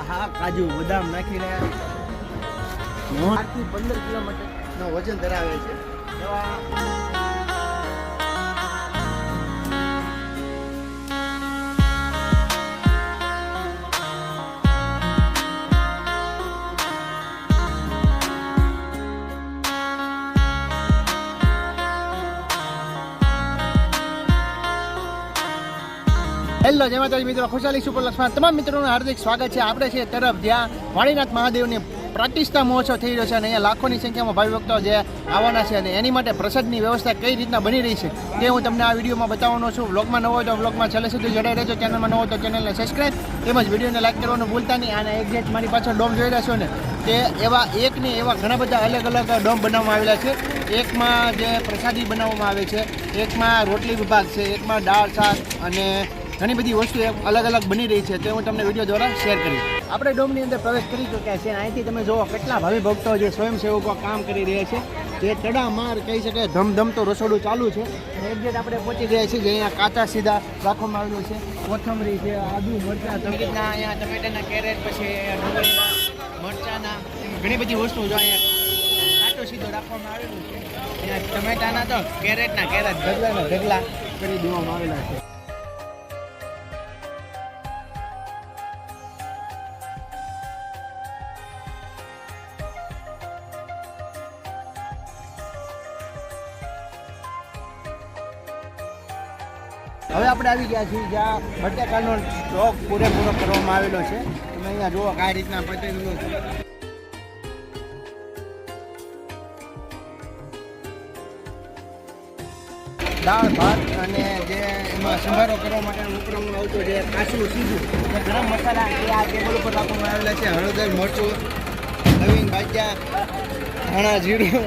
આહા કાજુ બદામ નાખીને. આઠથી પંદર કિલોમીટરનો વજન ધરાવે છે. એવા હેલો, જય માતાજી મિત્રો, ખુશાલી સુપર લક્ષ્મણ. તમામ મિત્રોનું હાર્દિક સ્વાગત છે. આપણે છે તરફ, જ્યાં વાણીનાથ મહાદેવની પ્રતિષ્ઠા મહોત્સવ થઈ રહ્યો છે અને અહીંયા લાખોની સંખ્યામાં ભાવિ ભક્તો જે આવવાના છે અને એની માટે પ્રસાદની વ્યવસ્થા કઈ રીતના બની રહી છે તે હું તમને આ વિડીયોમાં બતાવવાનો છું. વ્લોગમાં નવો હોય તો વ્લોગમાં છેલ્લે સુધી જોડાઈ રહેજો. ચેનલમાં નવો હોય તો ચેનલને સબસ્ક્રાઈબ તેમજ વિડીયોને લાઈક કરવાનું ભૂલતા નહીં. અને એક્ઝેક્ટ મારી પાછળ ડોમ જોઈ રહ્યા છો ને, તે એવા એક ને એવા ઘણા બધા અલગ અલગ ડોમ બનાવવામાં આવેલા છે. એકમાં જે પ્રસાદી બનાવવામાં આવે છે, એકમાં રોટલી વિભાગ છે, એકમાં દાળ, શાક અને ઘણી બધી વસ્તુ અલગ અલગ બની રહી છે તે હું તમને વીડિયો દ્વારા શેર કરીશ. આપણે ડોમની અંદર પ્રવેશ કરી ચૂક્યા છીએ અહીંથી તમે જુઓ કેટલા ભાવિ ભક્તો જે સ્વયંસેવકો કામ કરી રહ્યા છે. જે તડામાર કહી શકાય ધમધમતો રસોડું ચાલુ છે. અને એક્ઝેક્ટ આપણે પહોંચી ગયા છીએ જે અહીંયા કાચા સીધા રાખવામાં આવેલું છે. કોથમરી છે આદુ મરચાં સંગીતના અહીંયા ટમેટાના કેરેટ પછી મરચાના ઘણી બધી વસ્તુ જો અહીંયા કાચો સીધો રાખવામાં આવેલું છે. અહીંયા ટમેટાના તો કેરેટના કેરેટ ઢગલાના ઢગલા કરી દેવામાં આવેલા છે. હવે આપણે આવી ગયા છીએ જ્યાં બટેકાનો સ્ટોક પૂરેપૂરો કરવામાં આવેલો છે. તમે અહીંયા જુઓ કઈ રીતના બટેકનો દાળ, ભાત અને જે એમાં સંભારો કરવા માટે ઉપરમાં આવતું જે કાચું સીધું ગરમ મસાલા, એ આ ટેબલ ઉપર રાખવામાં આવેલા છે. હળદર, મરચું, નવીન ભાજ્યા ધાણા, જીરું,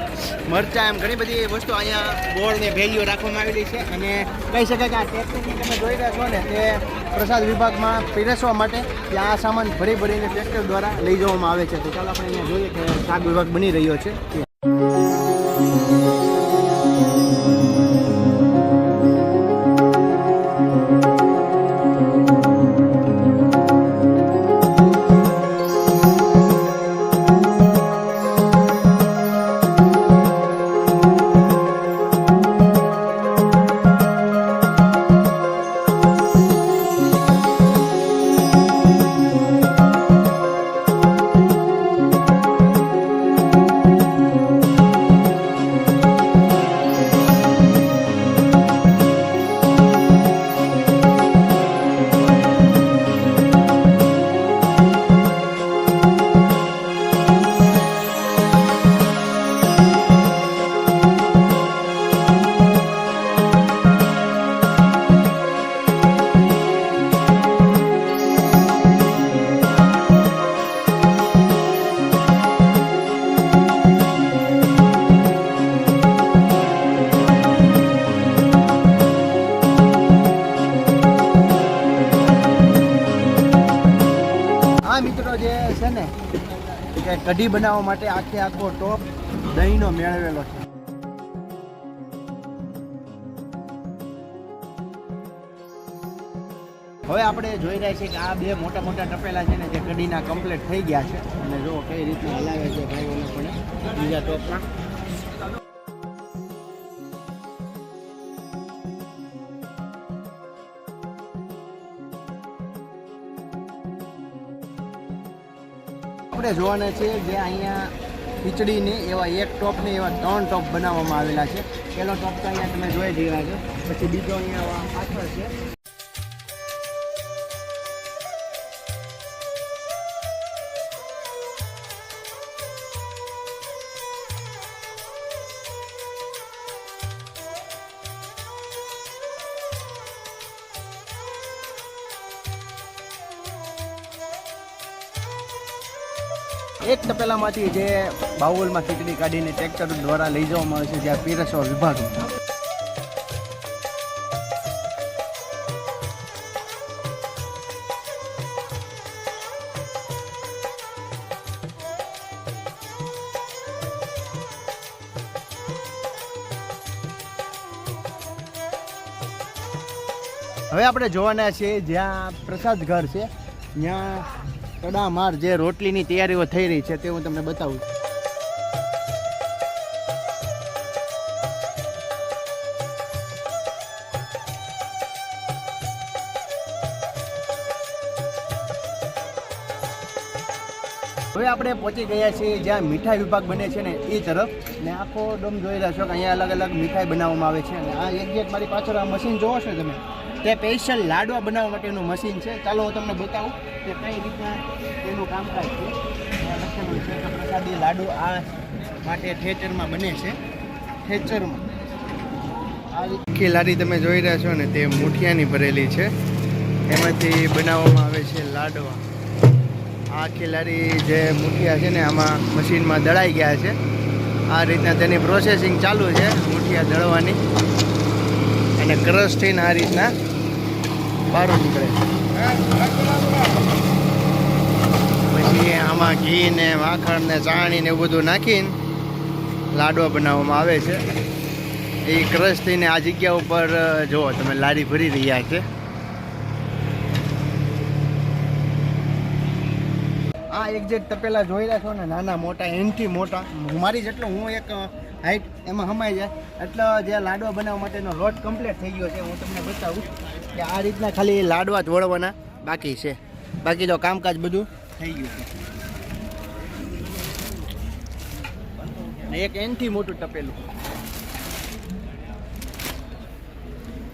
મરચાં, એમ ઘણી બધી વસ્તુ અહીંયા ગોળ ને ભેલીઓ રાખવામાં આવેલી છે. અને કહી શકાય કે આ ટ્રેક્ટરની તમે જોઈ રહ્યા છો ને, તે પ્રસાદ વિભાગમાં પીરસવા માટે ત્યાં આ સામાન ભરી ભરીને ટ્રેક્ટર દ્વારા લઈ જવામાં આવે છે. તો ચાલો આપણે અહીંયા જોઈએ કે શાક વિભાગ બની રહ્યો છે. છે ને, કે કઢી બનાવવા માટે આખે આખો ટોપ દહીંનો મેળવેલો છે. હવે આપણે જોઈ રહ્યા છીએ કે આ બે મોટા મોટા ટપેલા છે ને, જે કઢીના કમ્પ્લીટ થઈ ગયા છે. અને જો કઈ રીતના હલાવે છે ભાઈઓને પણ બીજા ટોપમાં. આપણે જોવાના છે જે અહીંયા ખીચડીની એવા એક ટોપની એવા ત્રણ ટોપ બનાવવામાં આવેલા છે. પહેલો ટોપ તો અહીંયા તમે જોઈ રહ્યા છો. પછી બીજો અહીંયા પાછળ છે. એક તપેલામાંથી જે બાઉલમાં ખીચડી કાઢીને ટ્રેક્ટર દ્વારા લઈ જવામાં આવે છે, જ્યાં પીરસવા વિભાગ હવે આપણે જોવાના છીએ જ્યાં પ્રસાદ ઘર છે, ત્યાં તડામાર જે રોટલીની તૈયારીઓ થઈ રહી છે તે હું તમને બતાવું હવે આપણે પહોંચી ગયા છીએ જ્યાં મીઠાઈ વિભાગ બને છે ને એ તરફ. ને આખો ડોમ જોઈ રહ્યા છો કે અહીંયા અલગ અલગ મીઠાઈ બનાવવામાં આવે છે. અને આ એક્ઝેક્ટ મારી પાછળ આ મશીન જોવો છો તમે? તે સ્પેશિયલ લાડવા બનાવવા માટેનું મશીન છે. ચાલો હું તમને બતાવું કે કઈ રીતના તેનું કામકાજ છે. છે પ્રસાદી લાડુ આ માટે થિયેટરમાં બને છે. થેચરમાં. આખી લારી તમે જોઈ રહ્યા છો ને તે મુઠિયાની ભરેલી છે. એમાંથી બનાવવામાં આવે છે લાડવા. આ ખેલાડી જે મુઠિયા છે ને આમાં મશીનમાં દળાઈ ગયા છે. આ રીતના તેની પ્રોસેસિંગ ચાલુ છે મુઠિયા દળવાની. અને ક્રશ થઈને આ રીતના. બહાર નીકળે. પછી આમાં ઘી ને માખણ ને ચાણી ને એવું બધું નાખીને લાડવા બનાવવામાં આવે છે. એ ક્રશ થઈને આ જગ્યા ઉપર જુઓ તમે, લારી ભરી રહ્યા છે. આ એક્ઝેક્ટ તપેલા જોઈ છો ને, નાના મોટા, એનથી મોટા. મારી જેટલો હું એક હાઈટ એમાં હમાઈ જાય એટલે જે લાડવા બનાવવા માટેનો લોટ કમ્પ્લીટ થઈ ગયો છે, હું તમને બતાવું. કે આ રીતના ખાલી લાડવા જ વળવાના બાકી છે. બાકી તો કામકાજ બધું થઈ ગયું છે. એક એનથી મોટું તપેલું.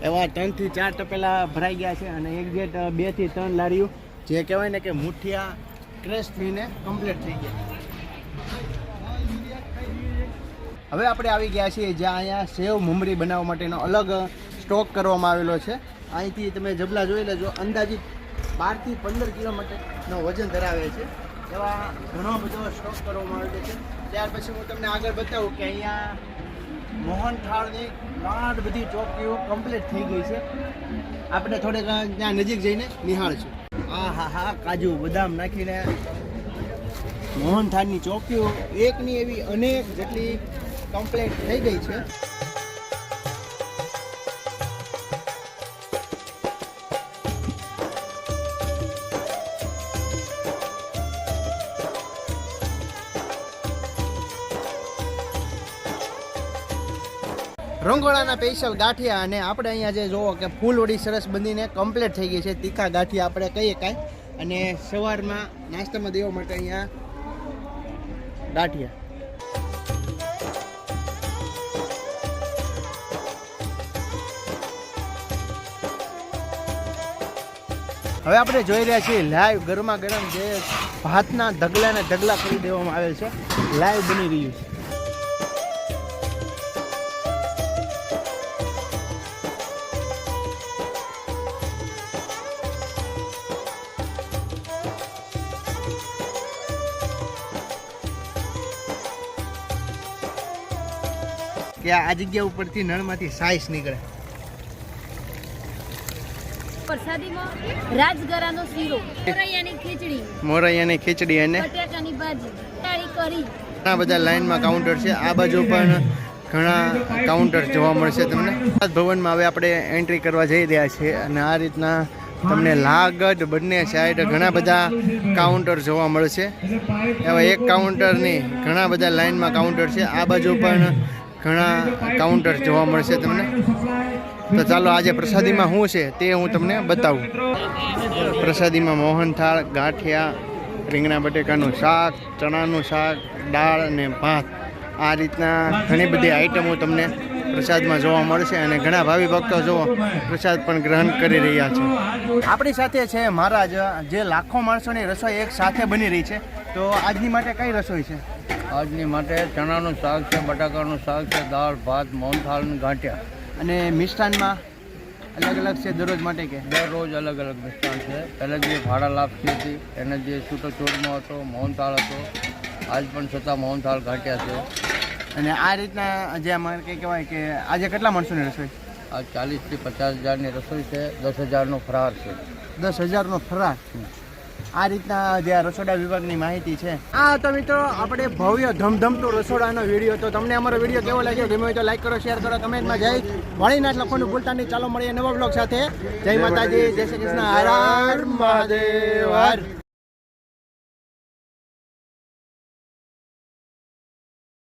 એવા ત્રણથી ચાર તપેલા ભરાઈ ગયા છે અને એક્ઝેક્ટ બેથી ત્રણ લારીઓ, જે કહેવાય ને કે મુઠિયા ક્રેશ થઈને કમ્પ્લીટ થઈ ગયા. હવે આપણે આવી ગયા છીએ જ્યાં અહીંયા સેવ મમરી બનાવવા માટેનો અલગ સ્ટોક કરવામાં આવેલો છે. અહીંથી તમે જબલા જોઈ લેજો. અંદાજિત બારથી પંદર કિલોમીટરનો વજન ધરાવે છે. એવા ઘણો બધો સ્ટોક કરવામાં આવે છે. ત્યાર પછી હું તમને આગળ બતાવું કે અહીંયા મોહનથાળની થાળની બધી ચોકીઓ કમ્પ્લીટ થઈ ગઈ છે. આપણે થોડેક ત્યાં નજીક જઈને નિહાળશું. આ હા હા કાજુ બદામ નાખીને મોહનથાળની ચોકીઓ એકની એવી અનેક જેટલી કમ્પ્લીટ થઈ ગઈ છે. રંગોળાના સ્પેશિયલ ગાંઠિયા અને આપણે અહીંયા જે જોવો કે ફૂલવડી સરસ બનીને કમ્પ્લીટ થઈ ગઈ છે. તીખા ગાંઠિયા આપણે કહીએ કાંઈ. અને સવારમાં નાસ્તામાં દેવા માટે અહીંયા ગાંઠિયા. હવે આપણે જોઈ રહ્યા છીએ લાઈવ ગરમા ગરમ જે ભાતના ઢગલાને ઢગલા કરી દેવામાં આવેલ છે. લાઈવ બની રહ્યું છે. કે આ જગ્યા ઉપરથી નળમાંથી સાઈસ નીકળે. પ્રસાદીમાં રાજગરાનો શીરો મોરૈયાની ખીચડી મોરૈયાની ખીચડી અને બટાકાની ભાજી તાળી કરી. ઘણા બધા લાઈનમાં કાઉન્ટર છે. આ બાજુ પણ ઘણા કાઉન્ટર જોવા મળશે તમને. ભવનમાં હવે આપણે એન્ટ્રી કરવા જઈ રહ્યા છીએ અને આ રીતના તમને લાગડ બંને સાઈડ ઘણા બધા કાઉન્ટર જોવા મળશે. એવા એક કાઉન્ટરની ઘણા બધા લાઈનમાં કાઉન્ટર છે. આ બાજુ પણ ઘણા કાઉન્ટર જોવા મળશે તમને. તો ચાલો આજે પ્રસાદીમાં શું છે તે હું તમને બતાવું. પ્રસાદીમાં મોહનથાળ ગાંઠિયા, રીંગણા બટેકાનું શાક, ચણાનું શાક, દાળ અને ભાત. આ રીતના ઘણી બધી આઈટમો તમને પ્રસાદમાં જોવા મળશે અને ઘણા ભાવિ ભક્તો જો પ્રસાદ પણ ગ્રહણ કરી રહ્યા છે. આપણી સાથે છે મહારાજ, જે લાખો માણસોની રસોઈ એક સાથે બની રહી છે. તો આજની માટે કઈ રસોઈ છે? આજની માટે ચણાનું શાક છે બટાકાનું શાક છે દાળ ભાત મોહનથાળનું ગાંઠિયા. અને મિષ્ટાનમાં અલગ અલગ છે દરરોજ માટે કે? દરરોજ અલગ અલગ મિષ્ટાન છે. પહેલાં જે ભાડા લાપસી હતી એને જે છૂટો ચોરમાં હતો મોહનથાળ હતો આજ પણ છતાં મોહનથાળ ગાંઠ્યા છે. અને આ રીતના જે અમારે કંઈ કહેવાય કે આજે કેટલા માણસોની રસોઈ? આ ચાલીસથી પચાસ હજારની રસોઈ છે દસ હજારનો ફરાર છે. દસ હજારનો ફરાર? આ રીતના જે રસોડા વિભાગની માહિતી છે. આ તો મિત્રો આપણે ભવ્ય ધમધમતો રસોડાનો વીડિયો તો તમને અમારો વીડિયો કેવો લાગ્યો? ગમે હોય તો લાઈક કરો શેર કરો કમેન્ટમાં જય વાણીનાથ લખવાનું ભૂલતા નહીં. ચાલો મળીએ નવા બ્લોગ સાથે. જય માતાજી, જય શ્રી કૃષ્ણ. હર મહાદેવ